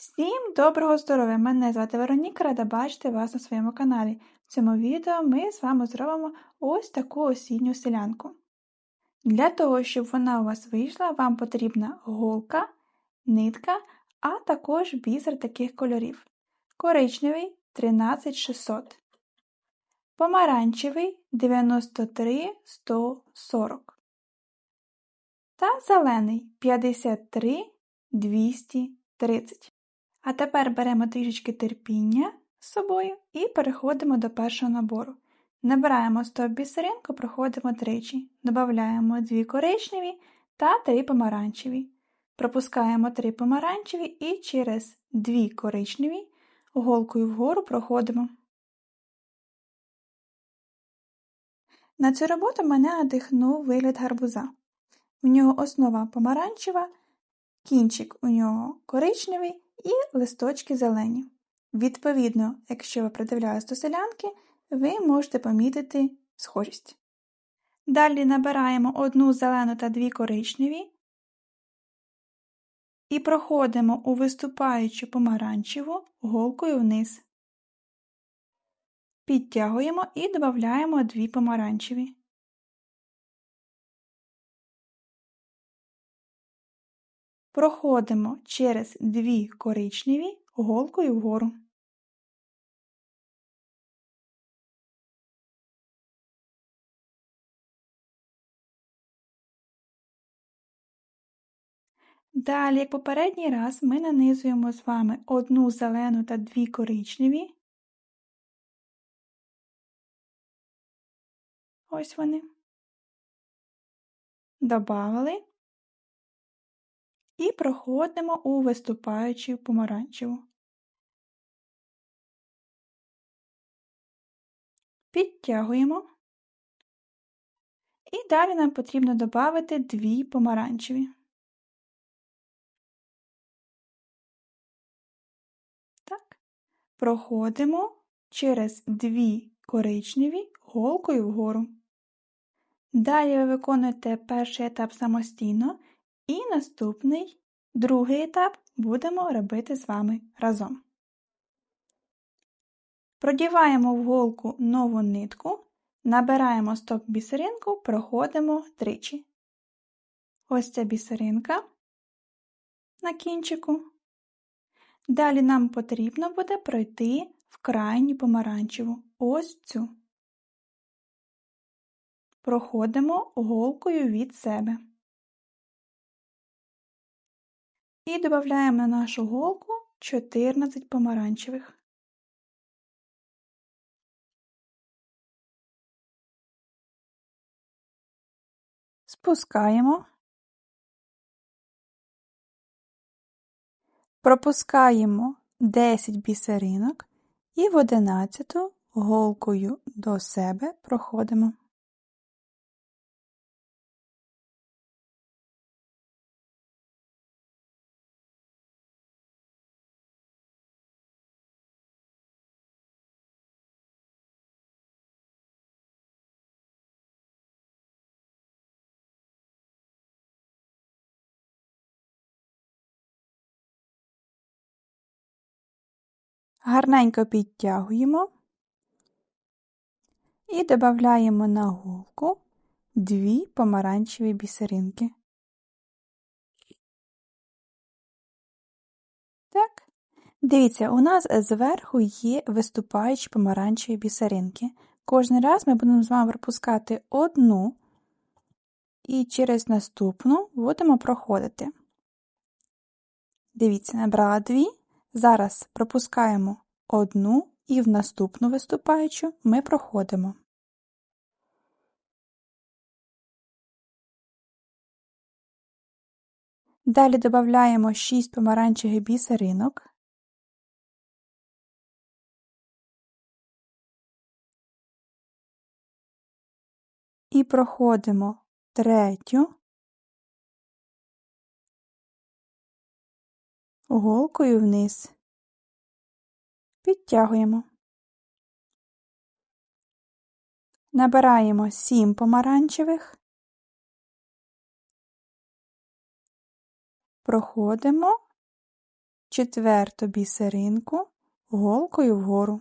Всім доброго здоров'я! Мене звати Вероніка, рада бачити вас на своєму каналі. В цьому відео ми з вами зробимо ось таку осінню селянку. Для того, щоб вона у вас вийшла, вам потрібна голка, нитка, а також бісер таких кольорів. Коричневий 13600, помаранчевий 93140 та зелений 53230. А тепер беремо трішечки терпіння з собою і переходимо до першого набору. Набираємо стоп бісеринку, проходимо тричі, додаємо 2 коричневі та 3 помаранчеві. Пропускаємо 3 помаранчеві і через 2 коричневі голкою вгору проходимо. На цю роботу мене надихнув вигляд гарбуза. У нього основа помаранчева, кінчик у нього коричневий і листочки зелені. Відповідно, якщо ви придивляєтесь до селянки, ви можете помітити схожість. Далі набираємо одну зелену та дві коричневі і проходимо у виступаючу помаранчеву голкою вниз. Підтягуємо і додаємо дві помаранчеві. Проходимо через дві коричневі голкою вгору. Далі, як попередній раз, ми нанизуємо з вами одну зелену та дві коричневі. Ось вони. Добавили і проходимо у виступаючу помаранчеву. Підтягуємо. І далі нам потрібно додати дві помаранчеві. Так. Проходимо через дві коричневі голкою вгору. Далі ви виконуєте перший етап самостійно і наступний другий етап будемо робити з вами разом. Продіваємо в голку нову нитку, набираємо стоп бісеринку, проходимо тричі. Ось ця бісеринка на кінчику. Далі нам потрібно буде пройти в крайню помаранчеву ось цю. Проходимо голкою від себе. І додаємо на нашу голку 14 помаранчевих. Спускаємо, пропускаємо 10 бісеринок і в 11 голкою до себе проходимо. Гарненько підтягуємо і додаємо на голку дві помаранчеві бісеринки. Так, дивіться, у нас зверху є виступаючі помаранчеві бісеринки. Кожен раз ми будемо з вами пропускати одну і через наступну будемо проходити. Дивіться, набрала дві. Зараз пропускаємо одну і в наступну виступаючу ми проходимо. Далі додаємо 6 помаранчевих бісеринок. І проходимо третю голкою вниз, підтягуємо, набираємо 7 помаранчевих, проходимо четверту бісеринку голкою вгору.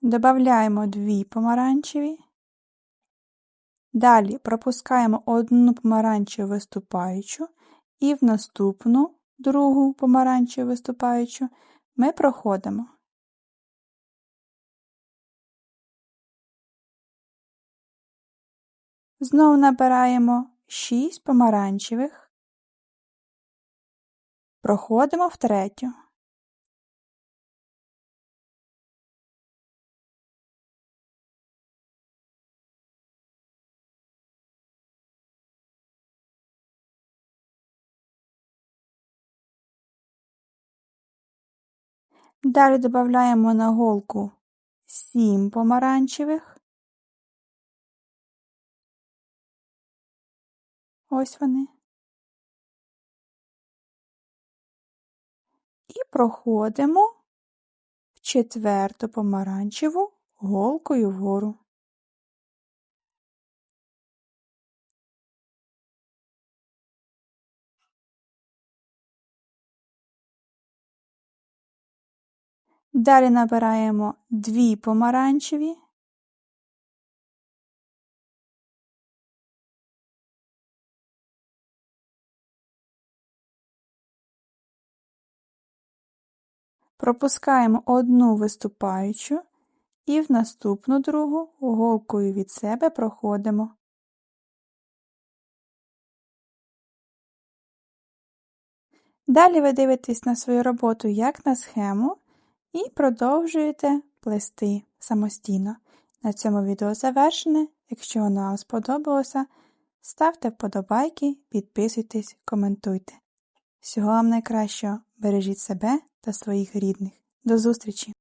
Добавляємо дві помаранчеві. Далі пропускаємо одну помаранчеву виступаючу і в наступну другу помаранчеву виступаючу ми проходимо. Знову набираємо 6 помаранчевих, проходимо в третю. Далі додаємо на голку 7 помаранчевих. Ось вони. І проходимо в четверту помаранчеву голкою вгору. Далі набираємо дві помаранчеві. Пропускаємо одну виступаючу і в наступну другу голкою від себе проходимо. Далі ви дивитесь на свою роботу як на схему і продовжуєте плести самостійно. На цьому відео завершене. Якщо воно вам сподобалося, ставте вподобайки, підписуйтесь, коментуйте. Всього вам найкращого! Бережіть себе та своїх рідних. До зустрічі!